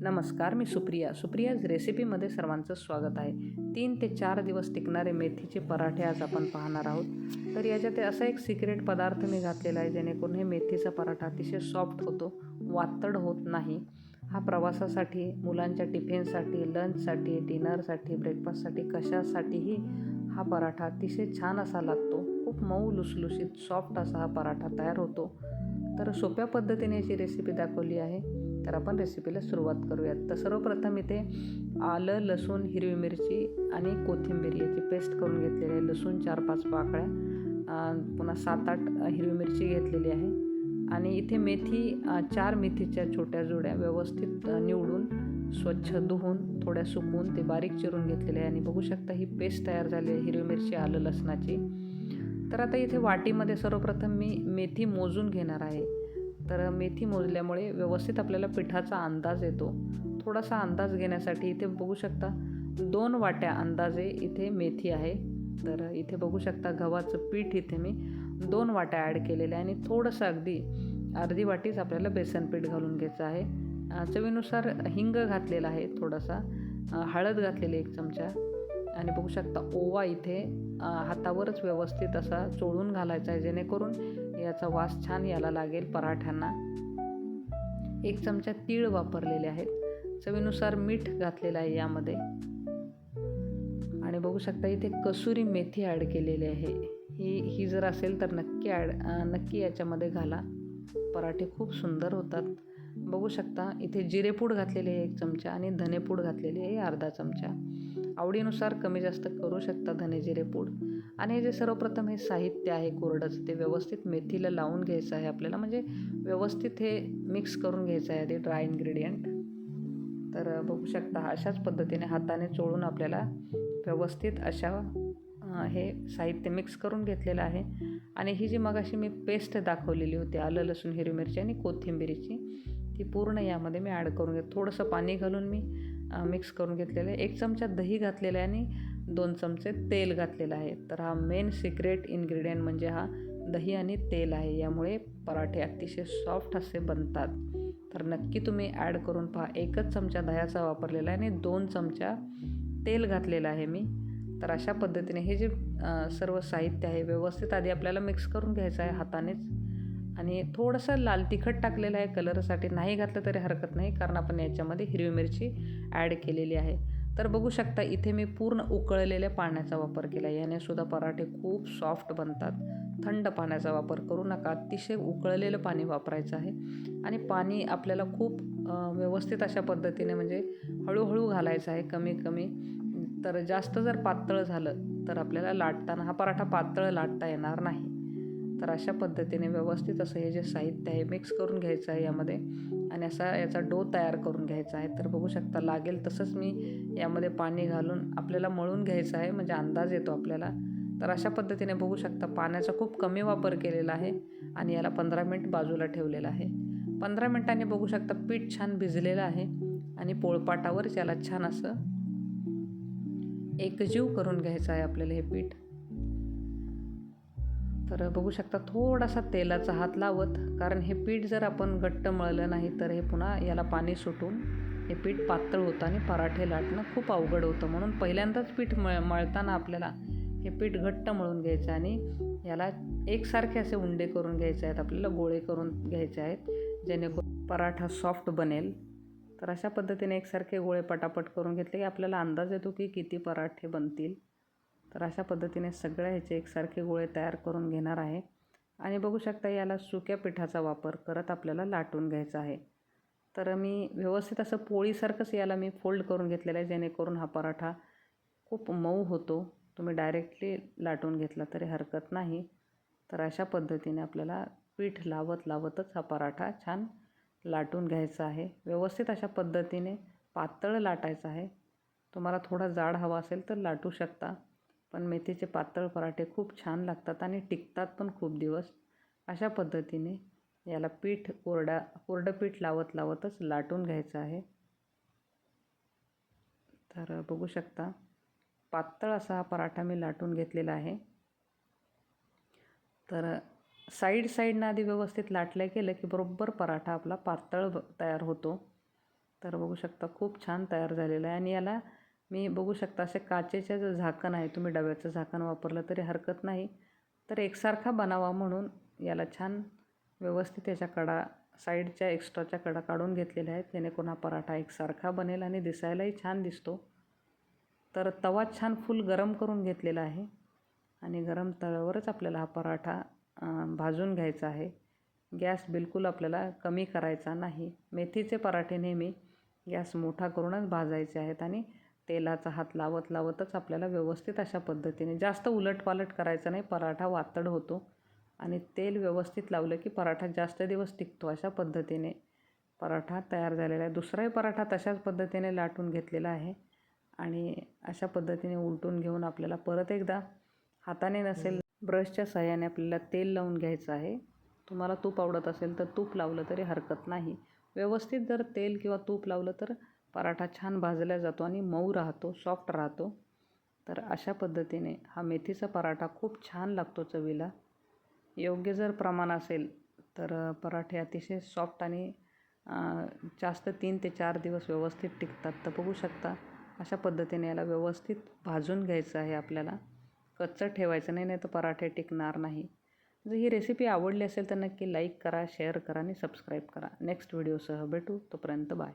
नमस्कार मी सुप्रिया. सुप्रियाज रेसिपीमध्ये सर्वांचं स्वागत आहे. तीन ते चार दिवस टिकणारे मेथीचे पराठे आज आपण पाहणार आहोत. तर याच्यात असा एक सिक्रेट पदार्थ मी घातलेला आहे जेणेकरून हे मेथीचा पराठा अतिशय सॉफ्ट होतो वातड होत नाही. हा प्रवासासाठी मुलांच्या टिफिनसाठी लंचसाठी डिनरसाठी ब्रेकफास्टसाठी कशासाठीही हा पराठा अतिशय छान असा लागतो. खूप मऊ लुसलुशीत सॉफ्ट असा हा पराठा तयार होतो. तर सोप्या पद्धतीने याची रेसिपी दाखवली आहे. तर आपण रेसिपीला सुरुवात करूयात. तर सर्वप्रथम इथे आलं लसूण हिरवी मिरची आणि कोथिंबीर याची पेस्ट करून घेतलेली आहे. लसूण चार पाच पाकळ्या पुन्हा सात आठ हिरवी मिरची घेतलेली आहे. आणि इथे मेथी चार मेथीच्या छोट्या जोड्या व्यवस्थित निवडून स्वच्छ धुवून थोड्या सुकवून ते बारीक चिरून घेतलेले आहे. आणि बघू शकता ही पेस्ट तयार झाली आहे हिरवी मिरची आलं लसणाची. तर आता इथे वाटीमध्ये सर्वप्रथम मी मेथी मोजून घेणार आहे. तर मेथी मोजल्यामुळे व्यवस्थित आपल्याला पिठाचा अंदाज येतो. थोडासा अंदाज घेण्यासाठी इथे बघू शकता दोन वाट्या अंदाजे इथे मेथी आहे. तर इथे बघू शकता गव्हाचं पीठ इथे मी दोन वाट्या ॲड केलेल्या आहे आणि थोडंसं अगदी अर्धी वाटीच आपल्याला बेसन पीठ घालून घ्यायचं आहे. चवीनुसार हिंग घातलेला आहे थोडासा हळद घातलेली एक चमचा आणि बघू शकता ओवा इथे हातावरच व्यवस्थित असा चोळून घालायचा आहे जेणेकरून याचा वास छान यायला लागेल पराठ्यांना. एक चमचा तीळ वापरलेले आहेत. चवीनुसार मीठ घातलेलं आहे यामध्ये. आणि बघू शकता इथे कसुरी मेथी ॲड केलेली आहे. ही ही जर असेल तर नक्की ॲड नक्की याच्यामध्ये घाला. पराठे खूप सुंदर होतात. बघू शकता इथे जिरेपूड घातलेली आहे एक चमचा आणि धनेपूड घातलेली आहे अर्धा चमचा. आवडीनुसार कमी जास्त करू शकता धने पूड आणि हे जे सर्वप्रथम हे साहित्य आहे कोरडाचं ते व्यवस्थित मेथीला लावून घ्यायचं आहे आपल्याला. म्हणजे व्यवस्थित हे मिक्स करून घ्यायचं आहे आधी ड्राय इन्ग्रेडियंट तर बघू शकता अशाच पद्धतीने हाताने चोळून आपल्याला व्यवस्थित अशा हे साहित्य मिक्स करून घेतलेलं आहे. आणि ही जी मगाशी मी पेस्ट दाखवलेली होती आलं लसूण हिरवी मिरची आणि कोथिंबिरीची ती पूर्ण यामध्ये मी ॲड करून घेत थोडंसं पाणी घालून मी मिक्स करून घेतलेलं आहे. एक चमचा दही घातलेलं आहे आणि दोन चमचे तेल घातलेलं आहे. तर हा मेन सिक्रेट इन्ग्रेडियंट म्हणजे हा दही आणि तेल आहे. यामुळे पराठे अतिशय सॉफ्ट असे बनतात. तर नक्की तुम्ही ॲड करून पहा. एकच चमचा दह्याचा वापरलेला आहे आणि दोन चमचा तेल घातलेलं आहे मी. तर अशा पद्धतीने हे जे सर्व साहित्य आहे व्यवस्थित आधी आपल्याला मिक्स करून घ्यायचं आहे हातानेच. आणि थोडंसं लाल तिखट टाकलेलं आहे कलरसाठी. नाही घातलं तरी हरकत नाही कारण आपण याच्यामध्ये हिरवी मिरची ॲड केलेली आहे. तर बघू शकता इथे मी पूर्ण उकळलेल्या पाण्याचा वापर केला याने सुद्धा पराठे खूप सॉफ्ट बनतात. थंड पाण्याचा वापर करू नका. अतिशय उकळलेलं पाणी वापरायचं आहे. आणि पाणी आपल्याला खूप व्यवस्थित अशा पद्धतीने म्हणजे हळूहळू घालायचं आहे कमी कमी तर जास्त जर पातळ झालं तर आपल्याला लाटताना हा पराठा पातळ लाटता येणार नाही. तर अशा पद्धतीने व्यवस्थित असं हे जे साहित्य आहे मिक्स करून घ्यायचं आहे यामध्ये. आणि असा याचा डो तयार करून घ्यायचा आहे. तर बघू शकता लागेल तसंच मी यामध्ये पाणी घालून आपल्याला मळून घ्यायचं आहे. म्हणजे अंदाज येतो आपल्याला. तर अशा पद्धतीने बघू शकता पाण्याचा खूप कमी वापर केलेला आहे आणि याला पंधरा मिनिट बाजूला ठेवलेला आहे. पंधरा मिनिटांनी बघू शकता पीठ छान भिजलेलं आहे आणि पोळपाटावर याला छान असं एकजीव करून घ्यायचं आहे आपल्याला हे पीठ. तर बघू शकता थोडासा तेलाचा हात लावत कारण हे पीठ जर आपण घट्ट मळलं नाही तर हे पुन्हा याला पाणी सुटून हे पीठ पातळ होतं आणि पराठे लाटणं खूप अवघड होतं. म्हणून पहिल्यांदाच पीठ मळ मळताना आपल्याला हे पीठ घट्ट मळून घ्यायचं आणि याला एकसारखे असे उंडे करून घ्यायचे आहेत आपल्याला गोळे करून घ्यायचे आहेत जेणेकरून पराठा सॉफ्ट बनेल. तर अशा पद्धतीने एकसारखे गोळे पटापट करून घेतले की आपल्याला अंदाज येतो की किती पराठे बनतील. तर अशा पद्धतीने सगळ्या ह्याचे एकसारखे गोळे तयार करून घेणार आहे. आणि बघू शकता याला सुक्या पिठाचा वापर करत आपल्याला लाटून घ्यायचा आहे. तर मी व्यवस्थित असं पोळीसारखंच याला मी फोल्ड करून घेतलेलं आहे जेणेकरून हा पराठा खूप मऊ होतो. तुम्ही डायरेक्टली लाटून घेतला तरी हरकत नाही. तर अशा पद्धतीने आपल्याला पीठ लावत लावतच हा पराठा छान लाटून घ्यायचा आहे. व्यवस्थित अशा पद्धतीने पातळ लाटायचं आहे. तुम्हाला थोडा जाड हवा असेल तर लाटू शकता. पण मेथीचे पातळ पराठे खूप छान लागतात आणि टिकतात पण खूप दिवस. अशा पद्धतीने याला पीठ कोरडा कोरडं पीठ लावत लावतच लाटून घ्यायचं आहे. तर बघू शकता पातळ असा हा पराठा मी लाटून घेतलेला आहे. तर साईड साईडनं आधी व्यवस्थित लाटलं गेलं की बरोबर पराठा आपला पातळ तयार होतो. तर बघू शकता खूप छान तयार झालेला आहे आणि याला मी बघू शकता असे काचेचं जे झाकण आहे तुम्ही डब्याचं झाकण वापरलं तरी हरकत नाही. तर एकसारखा बनावा म्हणून याला छान व्यवस्थित याच्या कडा साईडच्या एक्स्ट्राच्या कडा काढून घेतलेल्या आहेत. जेणेकरून हा पराठा एकसारखा बनेल आणि दिसायलाही छान दिसतो. तर तवा छान फुल गरम करून घेतलेला आहे आणि गरम तव्यावरच आपल्याला हा पराठा भाजून घ्यायचा आहे. गॅस बिलकुल आपल्याला कमी करायचा नाही. मेथीचे पराठे नेहमी गॅस मोठा करूनच भाजायचे आहेत आणि तेलाचा हात लावत लावतच आपल्याला व्यवस्थित अशा पद्धतीने जास्त उलटपालट करायचं नाही पराठा वातड होतो आणि तेल व्यवस्थित लावलं की पराठा जास्त दिवस टिकतो अशा पद्धतीने. पराठा तयार झालेला आहे. दुसराही पराठा तशाच पद्धतीने लाटून घेतलेला आहे आणि अशा पद्धतीने उलटून घेऊन आपल्याला परत एकदा हाताने नसेल ब्रशच्या सहाय्याने आपल्याला तेल लावून घ्यायचं आहे. तुम्हाला तूप आवडत असेल तर तूप लावलं तरी हरकत नाही. व्यवस्थित जर तेल किंवा तूप लावलं तर पराठा छान भाजला जातो आणि मऊ राहतो सॉफ्ट राहतो. तर अशा पद्धतीने हा मेथीचा पराठा खूप छान लागतो चवीला. योग्य जर प्रमाण असेल तर पराठे अतिशय सॉफ्ट आणि जास्त तीन ते चार दिवस व्यवस्थित टिकतात. तर बघू शकता अशा पद्धतीने याला व्यवस्थित भाजून घ्यायचं आहे आपल्याला. कच्चं ठेवायचं नाही नाही तर पराठे टिकणार नाही. जर ही रेसिपी आवडली असेल तर नक्की लाईक करा शेअर करा आणि सबस्क्राईब करा. नेक्स्ट व्हिडिओसह भेटू. तोपर्यंत बाय